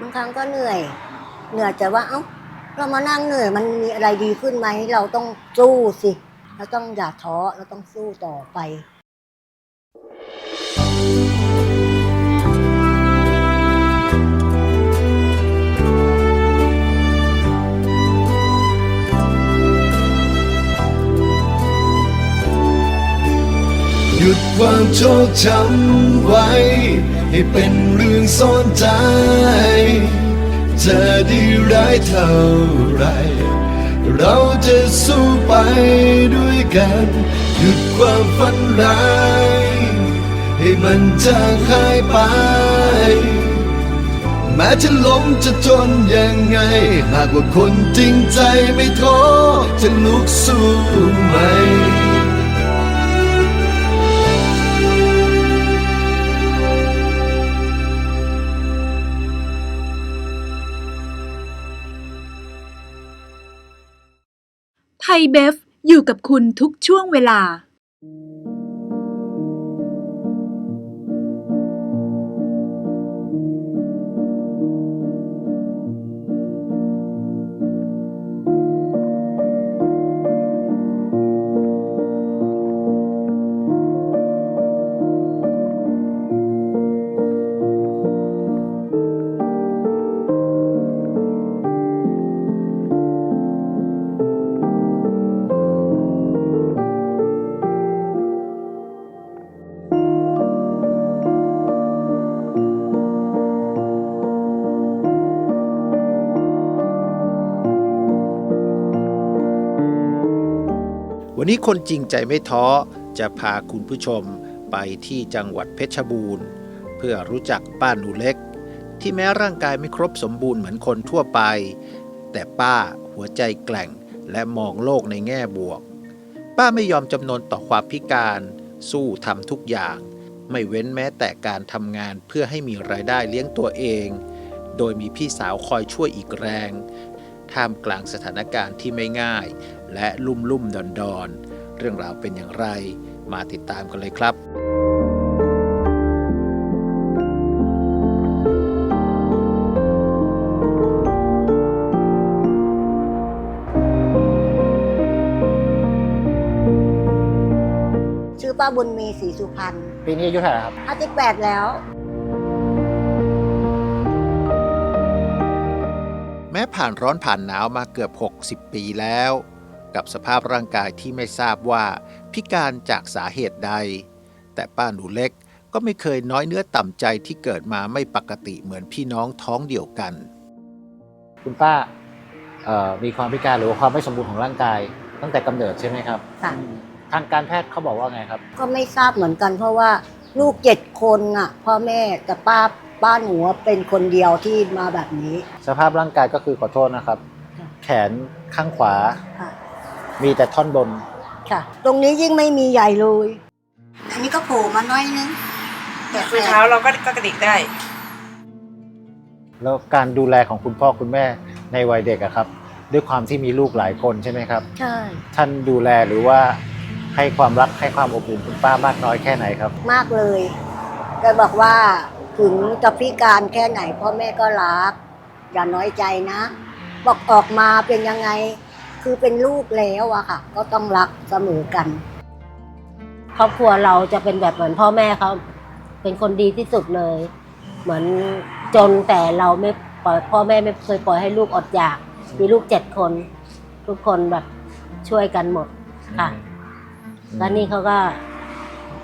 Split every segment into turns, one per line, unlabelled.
บางครั้งก็เหนื่อย เหนื่อยแต่ว่าเอ้าเรามานั่งเหนื่อยมันมีอะไรดีขึ้นไหมเราต้องสู้สิเราต้องอย่าท้อเราต้องสู้ต่อไป
หยุดความโชคช้ำไว้ ให้เป็นเรื่อง ซ่อนใจจะดีร้ายเท่าไร เราจะสู้ไปด้วยกัน หยุดความฝันร้าย ให้มันจางหายไป แม้จะล้มจะจนยังไง หากว่าคนจริงใจไม่ท้อจะลุกสู้ไหม
เบฟอยู่กับคุณทุกช่วงเวลา
วันนี้คนจริงใจไม่ท้อจะพาคุณผู้ชมไปที่จังหวัดเพชรบูรณ์ เพื่อรู้จักป้าหนูเล็ก ที่แม้ร่างกายไม่ครบสมบูรณ์เหมือนคนทั่วไป แต่ป้าหัวใจแกร่งและมองโลกในแง่บวก ป้าไม่ยอมจำนนต่อความพิการ สู้ทำทุกอย่าง ไม่เว้นแม้แต่การทำงานเพื่อให้มีรายได้เลี้ยงตัวเอง โดยมีพี่สาวคอยช่วยอีกแรง ท่ามกลางสถานการณ์ที่ไม่ง่าย และลุ่มลุ่มดอนดอนๆเรื่องราวเป็นอย่างไรมาติดตามกันเลยครับ
ชื่อป้าบุญมีศรีสุพรรณ
ปีนี้อายุเท่าไหร่ครับ
ห้าสิบแปดแล้ว
แม้ผ่านร้อนผ่านหนาวมาเกือบ 60 ปีแล้ว กับสภาพร่างกายที่ไม่ทราบว่า พิการจากสาเหตุใด แต่ป้าหนูเล็กก็ไม่เคยน้อยเนื้อต่ำใจที่เกิดมาไม่ปกติเหมือนพี่น้องท้องเดียวกัน
คุณป้าเอ่อมีความพิการหรือว่าความไม่สมบูรณ์ของร่างกาย ตั้งแต่กำเนิดใช่ไหมครับ
ค่ะ
ทางการแพทย์เขาบอกว่าไงครับ
ก็ไม่ทราบเหมือนกัน เพราะว่าลูกเจ็ดคนอะพ่อแม่แต่ป้าป้าหนูเป็นคนเดียวที่มาแบบนี้
สภาพร่างกายก็คือขอโทษนะครับ
ค่ะ
แขนข้างขวา
ค่ะ
มีแต่ท่อนบน
ค่ะ ตรงนี้ยิ่งไม่มีใหญ่เลย อันนี้ก็โผล่มาน้อยนึงแต่
คือเท้าเราก็ก็กระดิกได้
แล้วการดูแลของคุณพ่อคุณแม่ในวัยเด็กอะครับ ด้วยความที่มีลูกหลายคนใช่ไหมครับ
ใช่
ท่านดูแลหรือว่าให้ความรักให้ความอบอุ่นคุณป้ามากน้อยแค่ไหนครับ
มากเลยแกบอกว่าถึงจะพิการแค่ไหนพ่อแม่ก็รัก อย่าน้อยใจนะ บอกออกมาเป็นยังไง คือเป็นลูกแล้วอะค่ะ ก็ต้องรักเสมอกัน
ครอบครัวเราจะเป็นแบบเหมือนพ่อแม่เขาเป็นคนดีที่สุดเลย เหมือนจนแต่เราไม่ปล่อยพ่อแม่ไม่เคยปล่อยให้ลูกอดอยาก มีลูกเจ็ดคน ทุกคนแบบช่วยกันหมดค่ะแล้วนี่เขาก็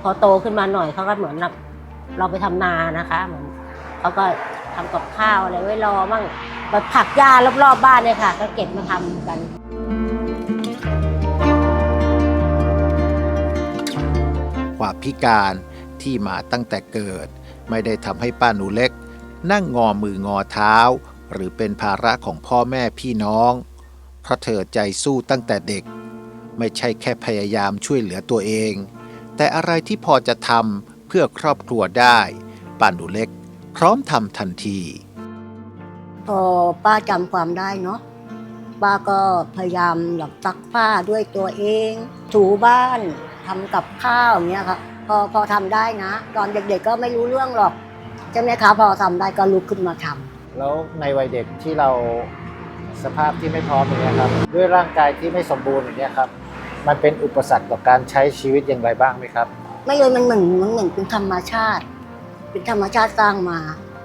พอโตขึ้นมาหน่อยเขาก็เหมือนแบบเราไปทำนานะคะ เหมือนเขาก็ทำกับข้าวอะไรไว้รอมั่งแบบผักหญ้ารอบๆบ้านเนี่ยค่ะ ก็เก็บมาทำกัน
ความพิการที่มาตั้งแต่เกิด ไม่ได้ทำให้ป้าหนูเล็ก นั่งงอมืองอเท้า หรือเป็นภาระของพ่อแม่พี่น้อง เพราะเธอใจสู้ตั้งแต่เด็ก ไม่ใช่แค่พยายามช่วยเหลือตัวเอง แต่อะไรที่พอจะทำเพื่อครอบครัวได้ป้าหนูเล็ก พร้อมทำทันที
พอป้าจำความได้เนาะป้าก็พยายามหลับซักผ้าด้วยตัวเอง ถูบ้าน ทำกับข้าวอย่างเงี้ยค่ะพอพอทำได้นะ ตอนเด็กๆก็ไม่รู้เรื่องหรอกใช่ไหมคะพอทำได้ก็ลุกขึ้นมาท
แล้วในวัยเด็กที่เราสภาพที่ไม่พร้อมอย่างเงี้ยครับ ด้วยร่างกายที่ไม่สมบูรณ์อย่างเงี้ยครับ มันเป็นอุปสรรคต่อการใช้ชีวิตอย่างไรบ้างไหมครับ
ไม่เลยมันเหมือนมันเหมือนเป็นธรรมชาติ เป็นธรรมชาติสร้างมา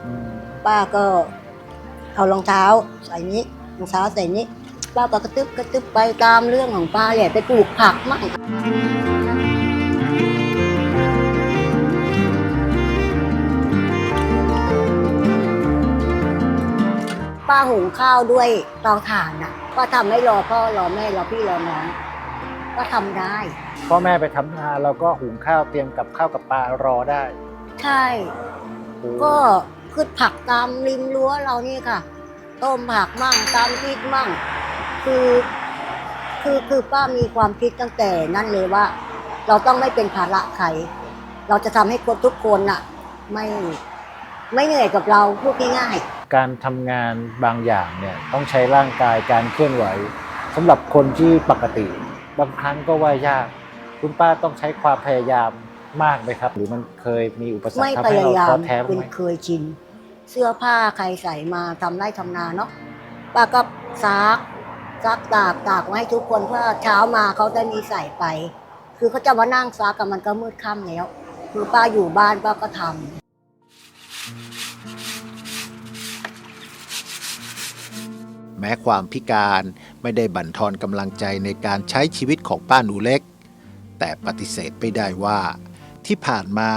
อืม
ป้าก็เอารองเท้าใส่นี้รองเท้าใส่นี้ป้าก็กระตึบกระตึบไปตามเรื่องของป้าแหละไปปลูกผักมั่ง ป้าหุงข้าวด้วยเตาถ่านน่ะป้าทำไม่รอพ่อรอแม่รอพี่รอน้องก็ทำได้
พ่อแม่ไปทำงานเราก็หุงข้าวเตรียมกับข้าวกับปลารอได้
ใช่ก็ขึ้นผักตามริมรั้วเรานี่ค่ะ ต้มผักมั่งตามพริกมั่ง คือคือคือป้ามีความคิดตั้งแต่นั้นเลยว่า เราต้องไม่เป็นภาระใครเราจะทำให้คนทุกคนน่ะ ไม่ไม่เหนื่อยกับเราพูดง่าย
การทำงานบางอย่างเนี่ยต้องใช้ร่างกายการเคลื่อนไหวสำหรับคนที่ปกติ บางครั้งก็ว่ายาก คุณป้าต้องใช้ความพยายามมากไหมครับ หรือมันเคยมีอุปสร
ๆ
ร
ไม่
คทำ
พ
ให้
ยา
เรา
ยา
ท้อ
ม
แท้บ้าง
เป็น
ไหม
เคยชิน เสื้อผ้าใครใส่มาทำไร่ทำนาเนาะป้าก็ซักซักตากตากไว้ให้ทุกคนเพื่อเช้ามาเขาได้มีใส่ไป คือเขาจะมานั่งซักกับมันก็มืดค่ำแล้ว คือป้าอยู่บ้านป้าก็ทำ
แม้ความพิการไม่ได้บั่นทอนกำลังใจในการใช้ชีวิตของป้าหนูเล็ก แต่ปฏิเสธไม่ได้ว่า ที่ผ่านมา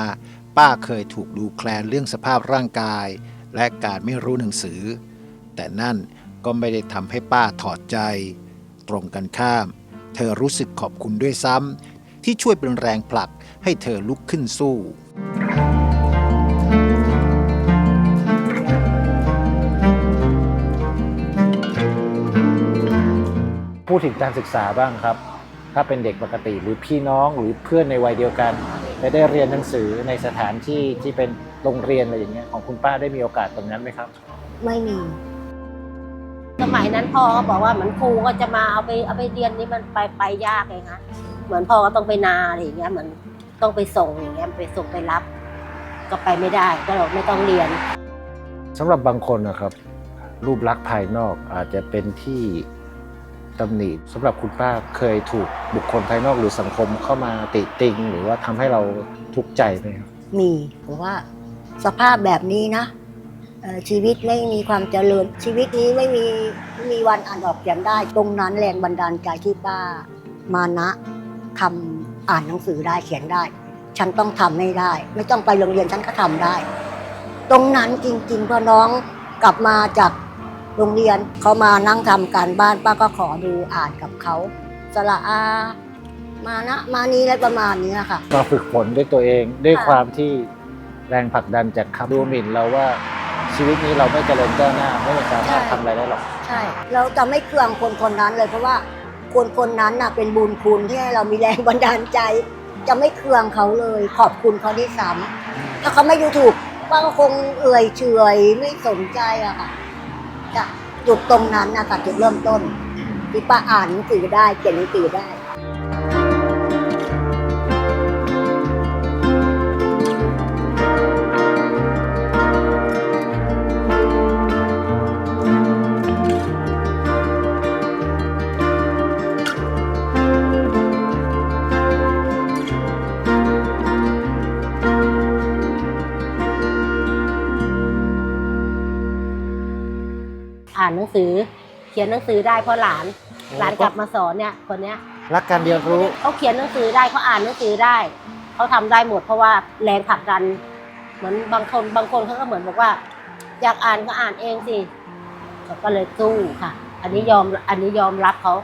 ป้าเคยถูกดูแคลนเรื่องสภาพร่างกาย และการไม่รู้หนังสือ แต่นั่นก็ไม่ได้ทำให้ป้าถอดใจ ตรงกันข้าม เธอรู้สึกขอบคุณด้วยซ้ำที่ช่วยเป็นแรงผลักให้เธอลุกขึ้นสู้
พูดถึงการศึกษาบ้างครับ ถ้าเป็นเด็กปกติหรือพี่น้องหรือเพื่อนในวัยเดียวกันและได้เรียนหนังสือในสถานที่ที่เป็นโรงเรียนอะไรอย่างเงี้ยของคุณป้าได้มีโอกาสตรงนั้นไหมครับ
ไม่มี
สมัยนั้นพ่อก็บอกว่าเหมือนครูก็จะมาเอาไปเอาไปเรียนนี่มันไปไปยากเลยคะเหมือนพ่อก็ต้องไปนาอะไรอย่างเงี้ยเหมือนต้องไปส่งอย่างเงี้ยไปส่งไปรับ ก็ไปไม่ได้ก็เลยไม่ต้องเรียน
สำหรับบางคนนะครับ รูปลักษณ์ภายนอกอาจจะเป็นที่ ตำหนิสำหรับคุณป้าเคยถูกบุคคลภายนอกหรือสังคมเข้ามาติติง หรือว่าทำให้เราทุกข์ใจไหมครับ
มีเพราะว่าสภาพแบบนี้นะชีวิตไม่มีความเจริญ ชีวิตนี้ไม่มีม่มีวันอ่านออกเขียนได้ ตรงนั้นแรงบันดาลใจที่ป้ามานะทำอ่านหนังสือได้เขียนได้ ฉันต้องทำให้ได้ ไม่ต้องไปโรงเรียนฉันก็ทำได้ ตรงนั้นจริงๆพอน้องกลับมาจาก โรงเรียนเขามานั่งทำการบ้านป้าก็ขอดูอ่านกับเขาสระอา มานะมานี้อะไรประมาณนี้ค่ะ
มาฝึกฝนด้วยตัวเองด้วย
ค่ะ
ความที่แรงผลักดันจากคำดูหมิ่นเราว่าชีวิตนี้เราไม่เจริญก้าวหน้าไม่สามารถทำอะไรได้หรอก
ใช่ เราจะไม่เคืองคนคนนั้นเลย เพราะว่าคนคนนั้นน่ะเป็นบุญคุณที่ให้เรามีแรงบันดาลใจ จะไม่เคืองเขาเลย ขอบคุณเขาที่ซ้ำถ้าเขาไม่ดูถูกป้าก็คงเอื่อยเฉยไม่สนใจอะค่ะ จะจุดตรงนั้นนะคะจุดเริ่มต้นที่ป้าอ่านหนังสือได้เขียนหนังสือได้า
นหนังสือ เขียนหนังสือได้เพราะหลาน หลานกลับมาสอนเนี่ยคนเนี้ย
รักการเรียนรู้
เขาเขียนหนังสือได้เขาอ่านหนังสือได้เขาทำได้หมด เพราะว่าแรงผลักดัน เหมือนบางคนบางคนเขาก็เหมือนบอกว่า อยากอ่านก็อ่านเองสิเขาก็เลยสู้ค่ะ อันนี้ยอมอันนี้ยอมรับเขา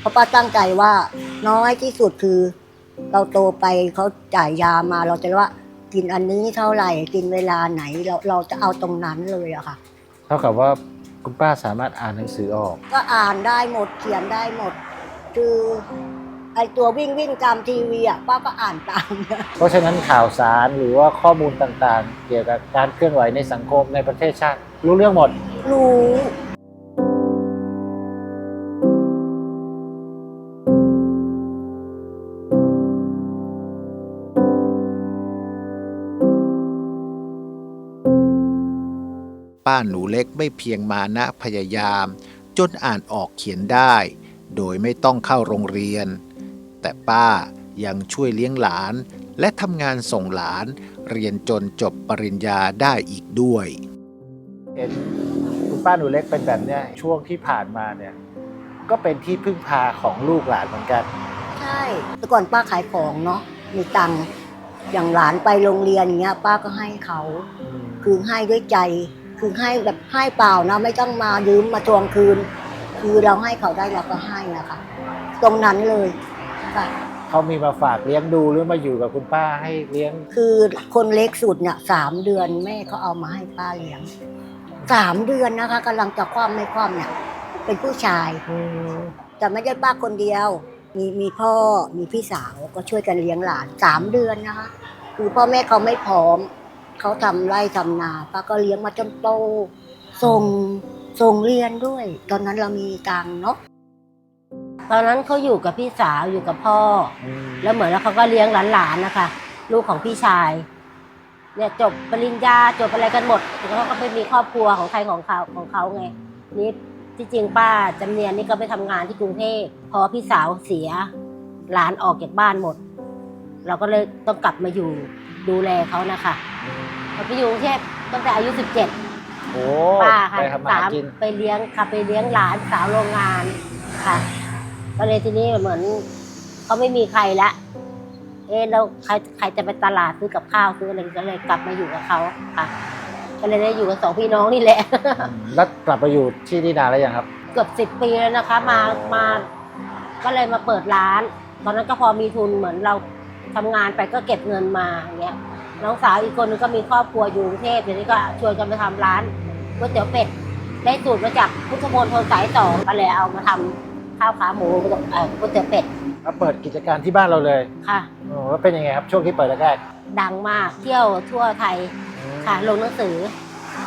เพราะป้าตั้งใจว่าน้อยที่สุดคือ เราโตไปเขาจ่ายยามาเราจะรู้ว่ากินอันนี้เท่าไหร่กินเวลาไหนเราเราจะเอาตรงนั้นเลยอะค่ะ
เท่ากับว่า คุณป้าสามารถอ่านหนังสือออก
ก็อ่านได้หมดเขียนได้หมด คือไอตัววิ่งวิ่งตามทีวีอะป้าก็อ่านตาม
เพราะฉะนั้นข่าวสารหรือว่าข้อมูลต่างๆ เกี่ยวกับการเคลื่อนไหวในสังคมในประเทศชาติ รู้เรื่องหมด
รู้
ปป้าหนูเล็กไม่เพียงมานะพยายาม จนอ่านออกเขียนได้ โดยไม่ต้องเข้าโรงเรียน แต่ป้ายังช่วยเลี้ยงหลาน และทำงานส่งหลาน เรียนจนจบปริญญาได้อีกด้วย
เห็นคุณป้าหนูเล็กเป็นแบบเนี้ยช่วงที่ผ่านมาเนี่ย ก็เป็นที่พึ่งพาของลูกหลานเหมือนกัน
ใช่แต่ก่อนป้าขายของเนาะมีตังค์อย่างหลานไปโรงเรียนอย่างเงี้ย ป้าก็ให้เขา คือให้ด้วยใจ คือให้แบบให้เปล่านะไม่ต้องมายืมมาทวงคืน คือเราให้เขาได้เราก็ให้นะคะ ตรงนั้นเลยค่ะ
เขามีมาฝากเลี้ยงดูหรือมาอยู่กับคุณป้าให้เลี้ยง
คือคนเล็กสุดเนี่ยสามเดือนแม่เขาเอามาให้ป้าเลี้ยงสามเดือนนะคะกำลังจะคว่ำไม่คว่ำเนี่ยเป็นผู้ชายแต่ไม่ได้ป้าคนเดียว มีมีพ่อมีพี่สาวก็ช่วยกันเลี้ยงหลานสามเดือนนะคะคือพ่อแม่เขาไม่พร้อม เขาทำไร่ทำนาป้าก็เลี้ยงมาจนโตส่งส่งเรียนด้วย ตอนนั้นเรามีตังค์เนาะ
ตอนนั้นเขาอยู่กับพี่สาวอยู่กับพ่อ แล้วเหมือนแล้วเขาก็เลี้ยงหลานๆนะคะ ลูกของพี่ชายเนี่ยจบปริญญาจบอะไรกันหมดแล้วเขาก็ไปมีครอบครัวของใครของเขาของเขาไงนี่ที่จริงป้าจำเนียนนี่ก็ไปทำงานที่กรุงเทพพอพี่สาวเสียหลานออกจากบ้านหมด เราก็เลยต้องกลับมาอยู่ ดูแลเขานะคะเราไปอยู่กรุงเทพตั้งแต่อายุสิบเจ็ด
โอ้
ป้าค่ะ
ไปทำมา
สา
หามกิน
ไปเลี้ยงค่ะไปเลี้ยงหลานสาวโรงงานค่ะ ก็เลยทีนี้เหมือนเขาไม่มีใครละ เอ๊ะแล้วใครใครจะไปตลาดซื้อกับข้าวซื้ออะไรก็เลยกลับมาอยู่กับเขาค่ะ ก็เลยได้อยู่กับสองพี่น้องนี่แหละ
แล้วกลับมาอยู่ที่นี่นานแล้วยังครับ
เกือบสิบปีแล้วนะคะ มามาก็เลยมาเปิดร้าน ตอนนั้นก็พอมีทุนเหมือนเรา ทำงานไปก็เก็บเงินมาอย่างเงี้ยน้องสาวอีกคนนึงก็มีครอบครัวอยู่กรุงเทพเดี๋ยวนี้ก็ชวนกันไปทำร้านก๋วยเตี๋ยวเป็ดได้สูตรมาจากพุทธมณฑลสายสองก็เลยเอามาทำข้าวขาหมูเอ่อก๋วยเตี๋ยวเป็ด
มาเปิดกิจการที่บ้านเราเลย
ค่ะ
โอ้แล้วเป็นยังไงครับช่วงที่เปิดแรก
ดังมากเที่ยวทั่วไทย
ๆ
ค่ะลงหนังสือ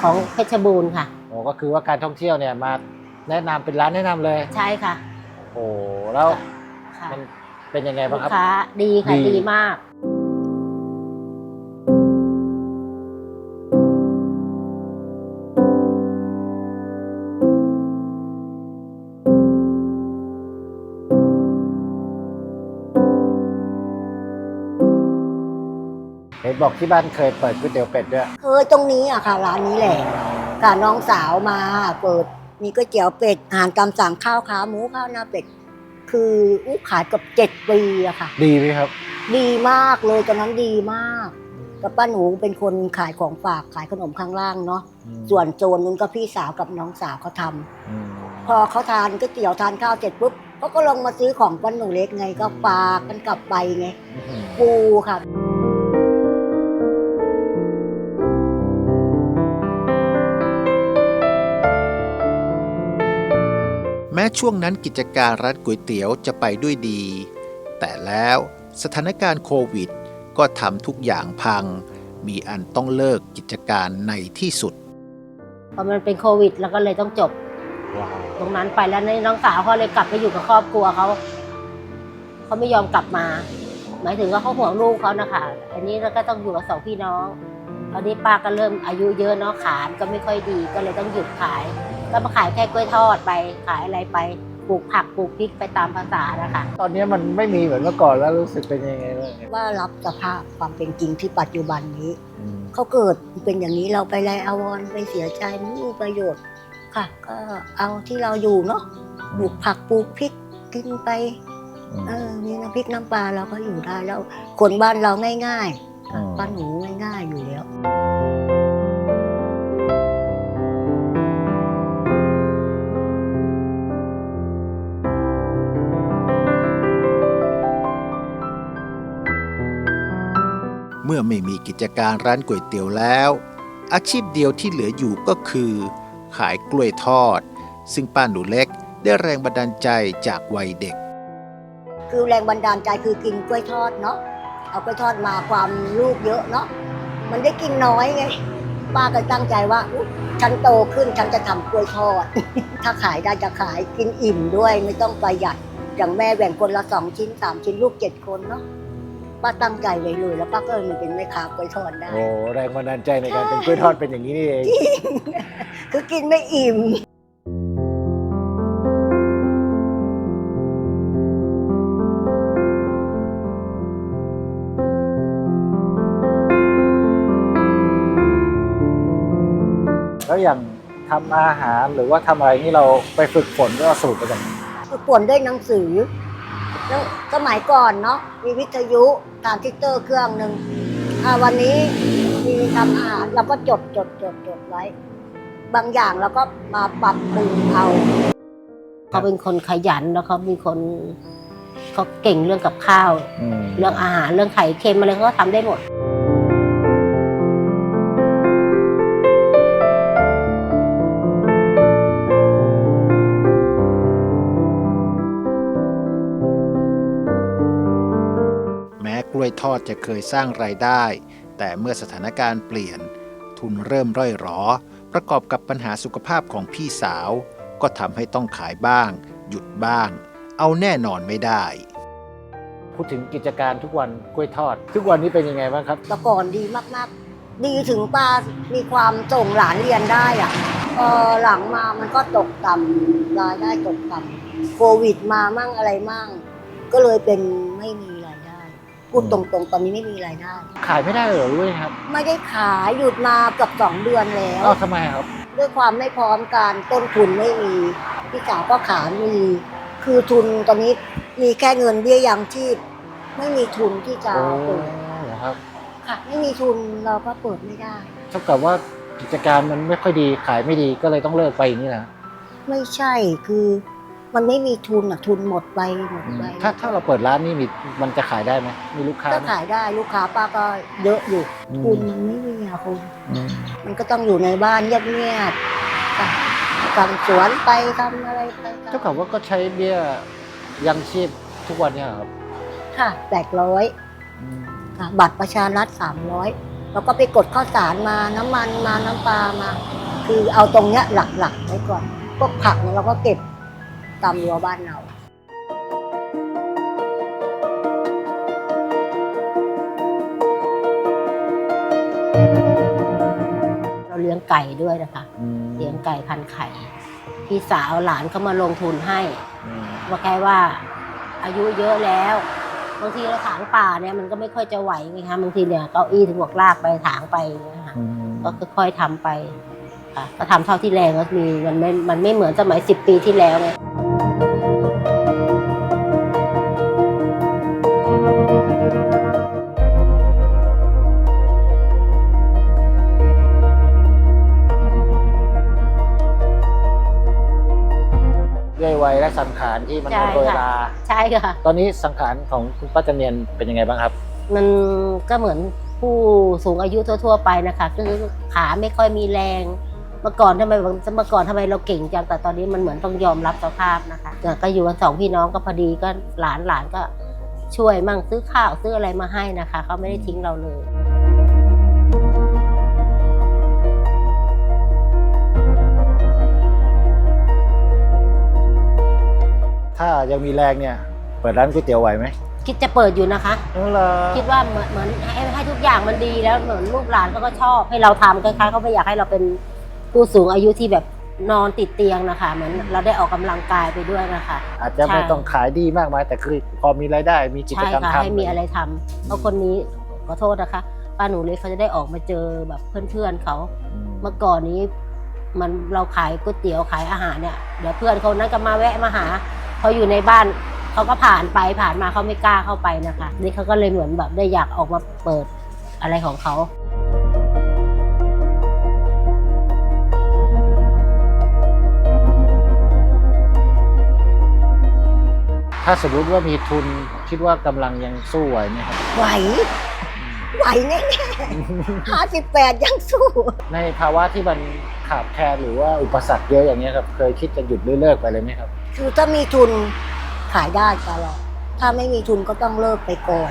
ของเพชรบูรณ์ค่ะ
โอ้ก็คือว่าการท่องเที่ยวเนี่ยมาแนะนำเป็นร้านแนะนำเลย
ใช่ค่ะ
โอ้แล้ว
ค่ะ
มัน เป็นยังไง
ลู
บ้าง
ก
ครับ
ค้าดีค่ะ
ดี
ดีมาก
เห็นบอกที่บ้านเคยเปิดก๋วยเตี๋ยวเป็ดด้วย
เคยตรงนี้อะค่ะร้านนี้แหละกับน้องสาวมาเปิดมีก๋วยเตี๋ยวเป็ดอาหารตามสั่งข้าวขาหมูข้าวหน้าเป็ด คืออู้ขายเกับเจ็ดปีอะค่ะ
ดีไหมครับ
ดีมากเลยตอนนั้นดีมากกับป้าหนูเป็นคนขายของฝากขายขนมข้างล่างเนาะ
อืม
ส่วนโจนนึงก็พี่สาวกับน้องสาวเขาทำ
อืม
พอเขาทานก๋วยเตี๋ยวทานข้าวเสร็จปุ๊บเขาก็ลงมาซื้อของป้าหนูเล็กไงก็ฝากกันกลับไปไง
อืม
ปูค่ะ
ม้ช่วงนั้นกิจการร้านก๋วยเตี๋ยวจะไปด้วยดี แต่แล้วสถานการณ์โควิด ก็ทำทุกอย่างพัง มีอันต้องเลิกกิจการในที่สุด
พอมันเป็นโควิด แล้วก็เลยต้องจบ
ว้าว
ตรงนั้นไปแล้วนี่น้องสาวเขาเลยกลับไปอยู่กับครอบครัวเขาเขาไม่ยอมกลับมา หมายถึงว่าเขาห่วงลูกเขานะคะ อันนี้เราก็ต้องอยู่กับสองพี่น้องตอนนี้ป้าก็เริ่มอายุเยอะเนาะขานก็ไม่ค่อยดีก็เลยต้องหยุดขาย ก็มาขายแค่กล้วยทอดไปขายอะไรไปปลูกผักปลูกพริกไปตามภาษานะคะ
ตอนนี้มันไม่มีเหมือนเมื่อก่อนแล้วรู้สึกเป็นยังไงบ้าง
ว่ารับสภาพความเป็นจริงที่ปัจจุบันนี้
อืม
เขาเกิดเป็นอย่างนี้เราไปไรอาวรณ์ไปเสียใจไม่มีประโยชน์ค่ะ ก็เอาที่เราอยู่เนาะปลูกผักปลูกพริกกินไปเออมีน้ำพริกน้ำปลาเราก็อยู่ได้แล้วคนบ้านเราง่ายๆค่ะป้าหนูง่ายๆอยู่แล้ว
มื่อไม่มีกิจการร้านก๋วยเตี๋ยวแล้ว อาชีพเดียวที่เหลืออยู่ก็คือ ขายกล้วยทอด ซึ่งป้าหนูเล็กได้แรงบันดาลใจจากวัยเด็ก
คือแรงบันดาลใจคือกินกล้วยทอดเนาะเอากล้วยทอดมาความลูกเยอะเนาะมันได้กินน้อยไงป้าก็ตั้งใจว่าฉันโตขึ้นฉันจะทำกล้วยทอด ถ้าขายได้จะขายกินอิ่มด้วยไม่ต้องประหยัดอย่างแม่แบ่งคนละสองชิ้นสามชิ้นลูกเจ็ดคนเนาะ ป้าตั้งใจไว้เลยแล้วป้าก็เลยมีเป็นแม่ค้ากล้วยทอดได้
โอ้แรงบันดาลใจในการเป็นกล้วยทอดเป็นอย่างนี้นี่เอง
คือกินไม่อิ่ม
แล้วอย่างทำอาหารหรือว่าทำอะไรนี่เราไปฝึกฝนก็สูตรไปกัน
คือป่วนด้วยหนังสือ แล้วสมัยก่อนเนาะมีวิทยุทรานซิสเตอร์เครื่องหนึ่งอ่าวันนี้มีทำอาหารเราก็จดจดจดจดไว้ บางอย่างเราก็มาปรับปรุงเอา
เขาเป็นคนขยันแล้วเขามีคนเขาเก่งเรื่องกับข้าว
อืม
เรื่องอาหารเรื่องไข่เค็มอะไรเขาก็ทำได้หมด
ล้วยทอดจะเคยสร้างรายได้ แต่เมื่อสถานการณ์เปลี่ยน ทุนเริ่มร่อยหรอ ประกอบกับปัญหาสุขภาพของพี่สาว ก็ทำให้ต้องขายบ้าง หยุดบ้าง เอาแน่นอนไม่ได้
พูดถึงกิจการทุกวันกล้วยทอด ทุกวันนี้เป็นยังไงบ้างครับ
แต่ก่อนดีมากๆ ดีถึงป้ามีความส่งหลานเรียนได้อะพอหลังมามันก็ตกต่ำรายได้ตกต่ำโควิดมามั่งอะไรมั่ง ก็เลยเป็นไม่มีรายได้ พูดตรงๆ ตอนนี้ไม่มีรายได้
ขายไม่ได้เหรอด้วยครับ
ไม่ได้ขายหยุดมาเกือบสองเดือนแล้ว
อ้าวทำไมครับ
ด้วยความไม่พร้อมการต้นทุนไม่มีพี่สาวก็ขายไม่มี คือทุนตอนนี้มีแค่เงินเบี้ยยังชีพไม่มีทุนที่จะ
โอ้
เปิด
เหรอครับ
ค่ะ ไม่มีทุนเราก็เปิดไม่ได้
เท่ากับว่ากิจการมันไม่ค่อยดีขายไม่ดีก็เลยต้องเลิกไปอย่างนี้นะ
ไม่ใช่คือ มันไม่มีทุนอะทุนหมดไปหมด
อืม
ไป
ถ้าถ้าเราเปิดร้านนี่มีมันจะขายได้ไหมมีลูกค้า
ก็
ไหม
ขายได้ลูกค้าป้าก็เยอะอยู่
อืม
ทุนมันไม่มีอะคุณ
อืม
มันก็ต้องอยู่ในบ้านเงียบๆค่ะทำสวนไปทำอะไรไป
เท่ากับว่าก็ใช้เบี้ยยังชีพทุกวันเนี่ยเหรอครับ
ค่ะแปดร้อย
อืม
ค่ะบัตรประชารัฐสามร้อยแล้วก็ไปกดข้าวสารมาน้ำมันมาน้ำปลามา คือเอาตรงเนี้ยหลักๆไว้ก่อนพวกผักเนี่ยเราก็เก็บ ตามรั้วบ้านเรา
เราเลี้ยงไก่ด้วยนะคะ
อืม
เลี้ยงไก่พันไข่พี่สาวหลานเขามาลงทุนให้
อืม
ว่าแค่ว่า อายุเยอะแล้วบางทีเราถางป่าเนี่ยมันก็ไม่ค่อยจะไหวไงคะบางทีเนี่ยเก้าอี้ถึงบอกลากไปถางไปอย่างเงี้ยค่ะ
อืม
ก็ค่อยๆทำไปค่ะก็ทำเท่าที่แรงก็มีมันไม่มันไม่เหมือนสมัยสิบปีที่แล้วไง
สังขารที่มันโดยเวลา
ใช่ค่ะ
ตอนนี้สังขารของคุณป้าจันเนียนเป็นยังไงบ้างครับ
มันก็เหมือนผู้สูงอายุทั่ว ๆ ไปนะคะคือขาไม่ค่อยมีแรง เมื่อก่อนทำไมเมื่อก่อนทำไมเราเก่งจังแต่ตอนนี้มันเหมือนต้องยอมรับสภาพนะคะแต่ก็อยู่กันสองพี่น้องก็พอดีก็หลานหลานก็ช่วยมั่งซื้อข้าวซื้ออะไรมาให้นะคะเขาไม่ได้ทิ้งเราเลย
ถ้ายังมีแรงเนี่ย เปิดร้านก๋วยเตี๋ยวไหวไหม
คิดจะเปิดอยู่นะคะ
นั่นเหรอ
คิดว่าเหมือนเหมือนให้ให้ทุกอย่างมันดีแล้วเหมือนลูกหลานเขาก็ชอบให้เราทำคล้ายๆเขาไม่อยากให้เราเป็นผู้สูงอายุที่แบบนอนติดเตียงนะคะเหมือนเราได้ออกกำลังกายไปด้วยนะคะ
อาจจะไม่
ใช่
ต้องขายดีมากมายแต่คือพอมีรายได้มีกิจ
ใช่
กรรม
ค่ะ
ทำ
ให้มีอะไรทำเพราะคนนี้ขอโทษนะคะป้าหนูเล็กเขาจะได้ออกมาเจอแบบเพื่อนๆเขา
อืม
เมื่อก่อนนี้มันเราขายก๋วยเตี๋ยวขายอาหารเนี่ยเดี๋ยวเพื่อนคนนั้นก็มาแวะมาหา เขาอยู่ในบ้านเขาก็ผ่านไปผ่านมาเขาไม่กล้าเข้าไปนะคะ นี่เขาก็เลยเหมือนแบบได้อยากออกมาเปิดอะไรของเขา
ถ้าสมมติว่ามีทุนคิดว่ากำลังยังสู้ไหวไหมครับ
ไหว ไหวแน่ๆห้าสิบแปดยังสู้
ในภาวะที่มันขาดแคลนหรือว่าอุปสรรคเยอะอย่างนี้ยครับ เคยคิดจะหยุดหรือเลิกไปเลยไหมครับ
คือถ้ามีทุนขายได้ตลอดถ้าไม่มีทุนก็ต้องเลิกไปก่อน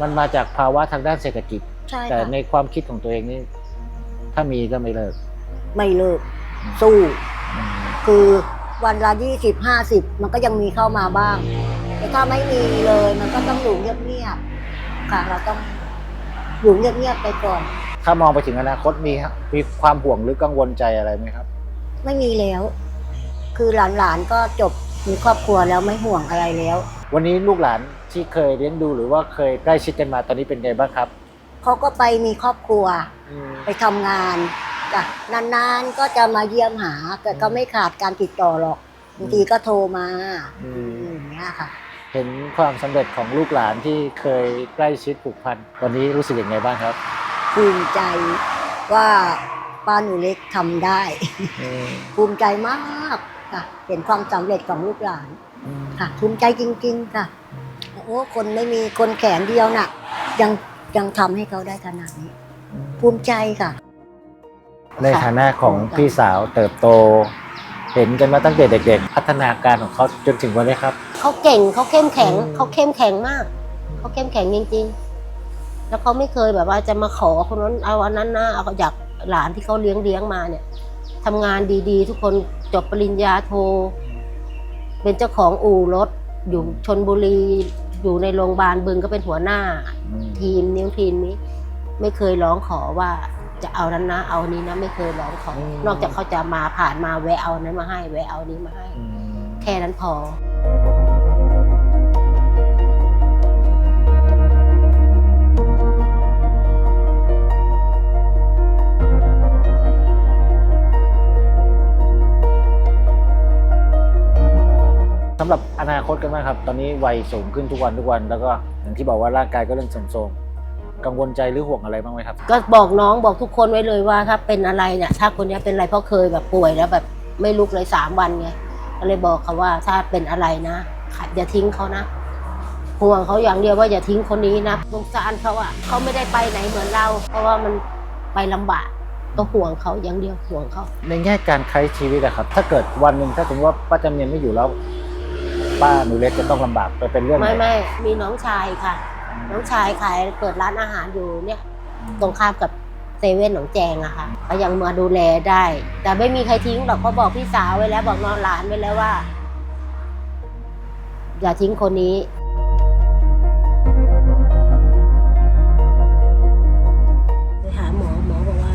มันมาจากภาวะทางด้านเศรษฐกิจ
ใช่
แต่
ค่ะ
ในความคิดของตัวเองนี่ ถ้ามีก็ไม่เลิก
ไม่เลิก สู้คือวันละยี่สิบห้าสิบมันก็ยังมีเข้ามาบ้าง แต่ถ้าไม่มีเลยมันก็ต้องอยู่เงียบๆค่ะเราต้องอยู่เงียบๆไปก่อน
ถ้ามองไปถึงอนาคตมีครับมีความห่วงหรือกังวลใจอะไรไหมครับ
ไม่มีแล้ว คือหลานๆก็จบมีครอบครัวแล้วไม่ห่วงอะไรแล้ว
วันนี้ลูกหลานที่เคยเลี้ยงดูหรือว่าเคยใกล้ชิดกันมาตอนนี้เป็นไงบ้างครับ
เขาก็ไปมีครอบครัวไปทำงานจ้ะนานๆก็จะมาเยี่ยมหาแต่ก็ไม่ขาดการติดต่อหรอกบางทีก็โทรมา
อืม
อย่างเงี้ยค่ะ
เห็นความสำเร็จของลูกหลานที่เคยใกล้ชิดผูกพันวันนี้รู้สึกยังไงบ้างครับ
ภูมิใจว่าป้าหนูเล็กทำได้ภูมิใจมาก ค่ะ เห็นความสำเร็จของลูกหลานค่ะภูมิใจจริง ๆ ค่ะ โอ้คนไม่มีคนแขนเดียวน่ะ ยังยังทำให้เขาได้ขนาดนี้ ภูมิใจค่ะ
ในฐานะของพี่สาวเติบโต เห็นกันมาตั้งแต่เด็ก ๆ พัฒนาการของเขาจนถึงวันนี้ครับ
เขาเก่งเขาเข้มแข็ง
อืม
เขาเข้มแข็งมากเขาเข้มแข็งจริง ๆ แล้วเขาไม่เคยแบบว่าจะมาขอคนนั้นเอาอันนั้นนะเอาอยากหลานที่เขาเลี้ยงเลี้ยงมาเนี่ย ทำงานดีๆ ทุกคนจบปริญญาโท เป็นเจ้าของอู่รถ อยู่ชนบุรี อยู่ในโรงพยาบาลบึงก็เป็นหัวหน้า ทีมนิ้วทีมนี้ ไม่เคยร้องขอว่าจะเอานั้นนะ เอานี้นะ ไม่เคยร้องขอ
อืม
นอกจากเขาจะมาผ่านมาแวะเอานั้นมาให้ แวะเอานี้มาให้ แค่นั้นพอ
อนาคตกันบ้างครับ ตอนนี้วัยสูงขึ้นทุกวันทุกวันแล้วก็อย่างที่บอกว่าร่างกายก็เริ่มโทรมๆกังวลใจหรือห่วงอะไรบ้างไหมครับ
ก็บอกน้องบอกทุกคนไว้เลยว่าถ้าเป็นอะไรเนี่ยถ้าคนเนี้ยเป็นอะไรเพราะเคยแบบป่วยแล้วแบบไม่ลุกเลยสามวันไงก็เลยบอกเขาว่าถ้าเป็นอะไรนะอย่าทิ้งเขานะห่วงเขาอย่างเดียวว่าอย่าทิ้งคนนี้นะสงสารเขาอะเขาไม่ได้ไปไหนเหมือนเรา เพราะว่ามันไปลำบากก็ห่วงเขาอย่างเดียวห่วงเขา
ในแง่การใช้ชีวิตอะครับ ถ้าเกิดวันหนึ่งถ้าสมมติว่าป้าจำเนียนไม่อยู่แล้ว ป้าหนูเล็กจะต้องลำบากไปเป็นเรื่องไหน
ไม่ไม่มีน้องชายค่ะ น้องชายขายเปิดร้านอาหารอยู่เนี่ย ตรงข้ามกับเซเว่นหนองแจงอะค่ะก็ยังมาดูแลได้ แต่ไม่มีใครทิ้งหรอกเขาบอกพี่สาวไว้แล้วบอกน้องหลานไว้แล้วว่า อย่าทิ้งคนนี้ ไปหาหมอหมอบอกว่า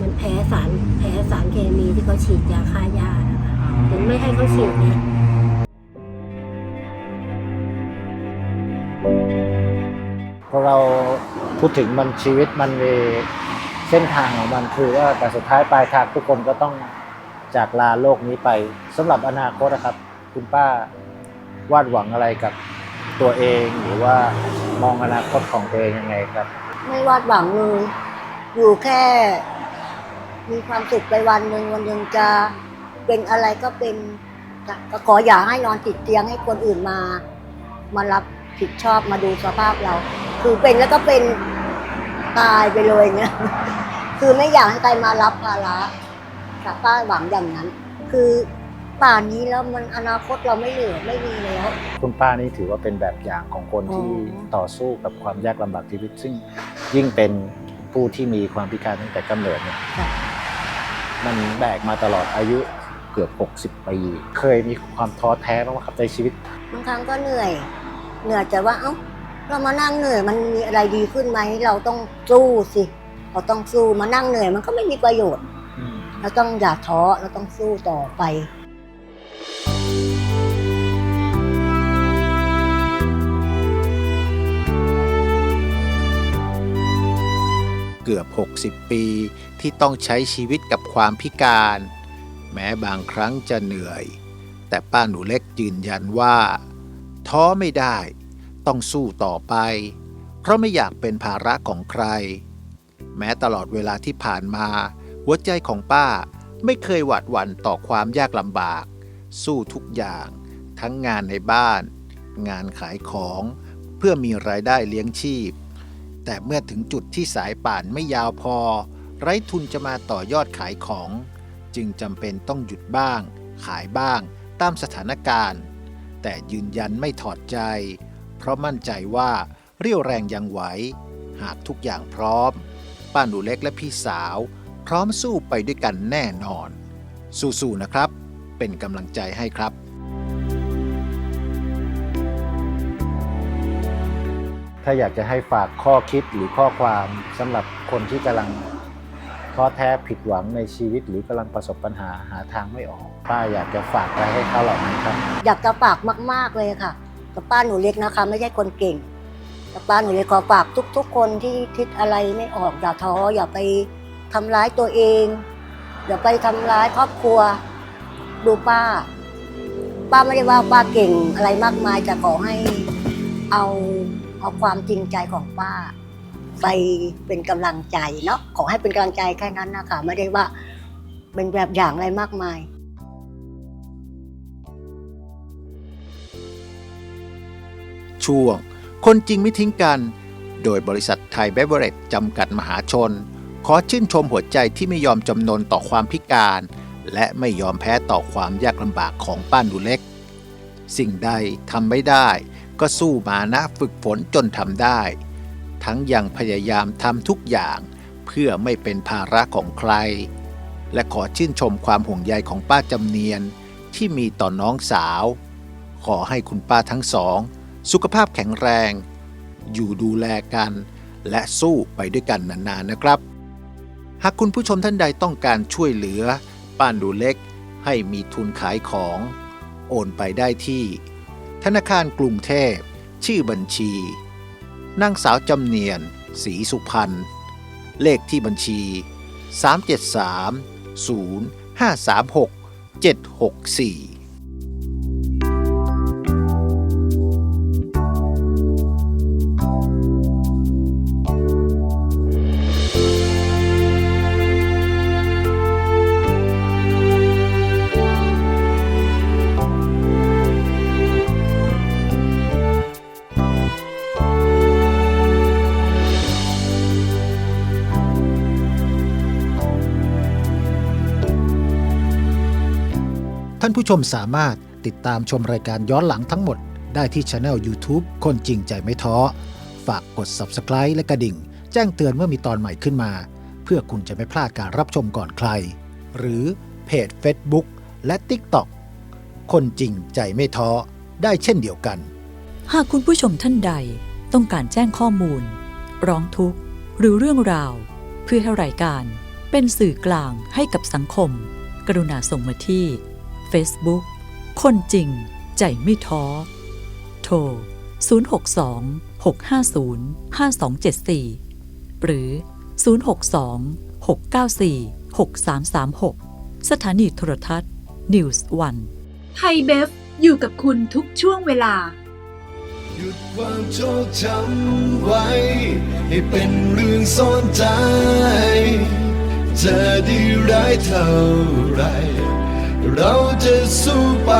มันแพ้สารแพ้สารเคมีที่เขาฉีดยาฆ่าหญ้านะ คะถึงไม่ให้เขาฉีดเนี่ย
พอเราพูดถึงมันชีวิตมันมีเส้นทางของมันคือว่าแต่สุดท้ายปลายทางทุกคนก็ต้องจากลาโลกนี้ไปสำหรับอนาคตนะครับ คุณป้าวาดหวังอะไรกับตัวเองหรือว่ามองอนาคตของตัวเองยังไงครับ
ไม่วาดหวังเลยอยู่แค่ มีความสุขไปวันหนึ่งวันหนึ่งจะ เป็นอะไรก็เป็นจ้ะก็ขออย่าให้นอนติดเตียงให้คนอื่นมา มารับผิดชอบมาดูสภาพเรา คือเป็นแล้วก็เป็นตายไปเลยเนี่ยคือไม่อยากให้ใครมารับภาระค่ะป้าหวังอย่างนั้น คือป่านนี้แล้วมันอนาคตเราไม่เหลือไม่มีแล้ว
คุณป้านี่ถือว่าเป็นแบบอย่างของคนที่
อ๋อ
ต่อสู้กับความยากลำบากชีวิต ซึ่งยิ่งเป็นผู้ที่มีความพิการตั้งแต่กำเนิดเนี่ย
ค่ะ
มันแบกมาตลอดอายุ เกือบ 60 ปี เคยมีความท้อแท้บ้างไหมครับในชีวิต
บางครั้งก็เหนื่อย เหนื่อยแต่ว่าเอ้าเรามานั่งเหนื่อยมันมีอะไรดีขึ้นไหมเราต้องสู้สิเราต้องสู้มานั่งเหนื่อยมันก็ไม่มีประโยชน์เราต้องอย่าท้อเราต้องสู้ต่อไป
เกือบ 60 ปีที่ต้องใช้ชีวิตกับความพิการ แม้บางครั้งจะเหนื่อย แต่ป้าหนูเล็กยืนยันว่า ท้อไม่ได้ ต้องสู้ต่อไป เพราะไม่อยากเป็นภาระของใคร แม้ตลอดเวลาที่ผ่านมา หัวใจของป้าไม่เคยหวาดหวั่นต่อความยากลำบาก สู้ทุกอย่างทั้งงานในบ้าน งานขายของเพื่อมีรายได้เลี้ยงชีพ แต่เมื่อถึงจุดที่สายป่านไม่ยาวพอ ไร้ทุนจะมาต่อยอดขายของ จึงจำเป็นต้องหยุดบ้าง ขายบ้าง ตามสถานการณ์ แต่ยืนยันไม่ถอดใจ เพราะมั่นใจว่าเรี่ยวแรงยังไหว หากทุกอย่างพร้อม ป้าหนูเล็กและพี่สาว พร้อมสู้ไปด้วยกันแน่นอน สู้ๆนะครับ เป็นกำลังใจให้ครับ
ถ้าอยากจะให้ฝากข้อคิดหรือข้อความสำหรับคนที่กำลัง ท้อแท้ผิดหวังในชีวิตหรือกำลังประสบปัญหาหาทางไม่ออก ป้าอยากจะฝากอะไรให้เขาเหล่านั้นครับ
อยากจะฝากมาก ๆ เลยค่ะกับป้าหนูเล็กนะคะ ไม่ใช่คนเก่งกับป้าหนูเล็กขอฝากทุก ๆ คนที่คิดอะไรไม่ออกอย่าท้ออย่าไปทำร้ายตัวเอง อย่าไปทำร้ายครอบครัว ดูป้า ป้าไม่ได้ว่าป้าเก่งอะไรมากมายแต่ขอให้เอาเอาความจริงใจของป้า ไปเป็นกำลังใจเนาะขอให้เป็นกำลังใจแค่นั้นนะคะไม่ได้ว่าเป็นแบบอย่างอะไรมากมาย
ช่วง คนจริงไม่ทิ้งกัน โดยบริษัทไทยเบเวอร์เรจจำกัดมหาชน ขอชื่นชมหัวใจที่ไม่ยอมจำนนต่อความพิการ และไม่ยอมแพ้ต่อความยากลำบากของป้านูเล็ก สิ่งใดทำไม่ได้ ก็สู้มานะฝึกฝนจนทำได้ ทั้งยังพยายามทำทุกอย่าง เพื่อไม่เป็นภาระของใคร และขอชื่นชมความห่วงใยของป้าจำเนียนที่มีต่อน้องสาว ขอให้คุณป้าทั้งสอง สุขภาพแข็งแรง อยู่ดูแลกัน และสู้ไปด้วยกันนานๆนะครับ หากคุณผู้ชมท่านใดต้องการช่วยเหลือ ป้านดูเล็ก ให้มีทุนขายของ โอนไปได้ที่ ธนาคารกรุงเทพ ชื่อบัญชี นางสาวจำเนียน สีสุพรรณเลขที่บัญชี 373 0536 764 ผู้ชมสามารถติดตามชมรายการย้อนหลังทั้งหมด ได้ที่ช anel YouTube คนจริงใจไม่ท้อ ฝากกด Subscribe และกระดิ่ง แจ้งเตือนเมื่อมีตอนใหม่ขึ้นมา เพื่อคุณจะไม่พลาดการรับชมก่อนใคร หรือเพจ Facebook และ TikTok คนจริงใจไม่ท้อ ได้เช่นเดียวกัน
หากคุณผู้ชมท่านใดต้องการแจ้งข้อมูล ร้องทุกข์ หรือเรื่องราว เพื่อให้รายการ เป็นสื่อกลางให้กับสังคม กรุณาส่งมาที่ Facebook คนจริงใจไม่ท้อ โทร 062 650 5274 หรือ 062 694 6336 สถานีโทรทัศน์ News One
ไทยเบฟอยู่กับคุณทุกช่วงเวลา
หยุดความโชคช้ำไว้ ให้เป็นเรื่องซ่อนใจ จะดีร้ายเท่าไร เราจะสู้ไป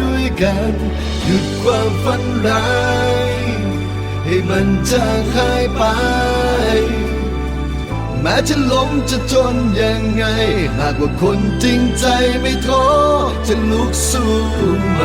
ด้วยกัน หยุดความฝันร้าย ให้มันจางหายไป แม้จะล้มจะจนยังไง หากว่าคนจริงใจไม่ท้อจะลุกสู้ไหม